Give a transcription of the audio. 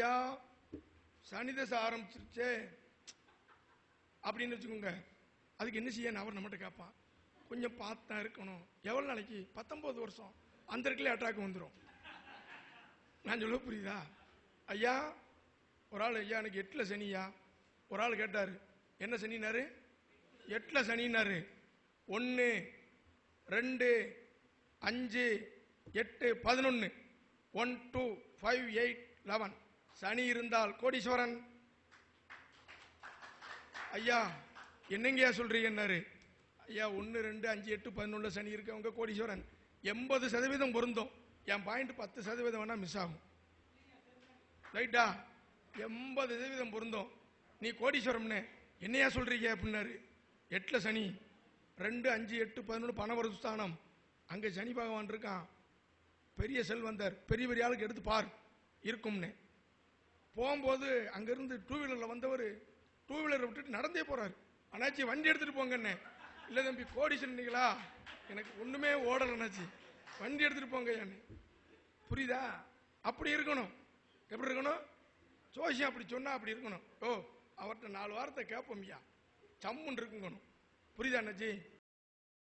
ஐயா சனி தசை ஆரம்பிச்சிருச்சே. அப்படின்னு வச்சுக்கோங்க. அதுக்கு என்ன செய்ய? அவர் நம்மகிட்ட கேட்பான் கொஞ்சம் பார்த்தா இருக்கணும். எவ்வளோ நாளைக்கு? பத்தொம்போது வருஷம். அந்த இடத்துல அட்டாக் வந்துடும் நான் சொல்ல புரியுதா? ஐயா ஒரு ஆள் ஐயா எனக்கு எட்டில் சனியா ஒரு ஆள் கேட்டார் என்ன சனினாரு எட்டில் சனினாரு ஒன்று ரெண்டு அஞ்சு எட்டு பதினொன்று one two five eight eleven சனி இருந்தால் கோடீஸ்வரன். ஐயா என்னங்கய்யா சொல்றீங்கன்னாரு ஐயா ஒன்று ரெண்டு அஞ்சு எட்டு பதினொன்று சனி இருக்கவங்க கோடீஸ்வரன். எண்பது சதவீதம் பொருந்தும். என் பாயிண்ட் பத்து சதவீதம் வேணா மிஸ் ஆகும். ரைட்டா எண்பது சதவீதம் பொருந்தும். நீ கோடீஸ்வரம்னு என்னையா சொல்றீங்க அப்படின்னாரு எட்டில் சனி ரெண்டு அஞ்சு எட்டு பதினொன்று பணவரது ஸ்தானம் அங்கே சனி பகவான் இருக்கான். பெரிய செல்வந்தர். பெரிய பெரிய ஆளுக்கு எடுத்து பார். இருக்கும்னு. போகும்போது அங்கிருந்து டூ வீலரில் வந்தவர் டூ வீலரை விட்டுட்டு நடந்தே போகிறார் அண்ணாச்சி வண்டி எடுத்துகிட்டு போங்கண்ணே இல்லை தம்பி கோடி சொன்னீங்களா எனக்கு ஒன்றுமே ஓடலை அண்ணாச்சி. வண்டி எடுத்துகிட்டு போங்க அண்ணே. புரியுதா? அப்படி இருக்கணும். எப்படி இருக்கணும்? ஜோசியம் அப்படி சொன்னால் அப்படி இருக்கணும். ஓ அவர்கிட்ட நாலு வாரத்தை கேட்போம் ஐயா. சம்முன்னு இருக்குங்கணும். புரியுதா அண்ணாச்சி?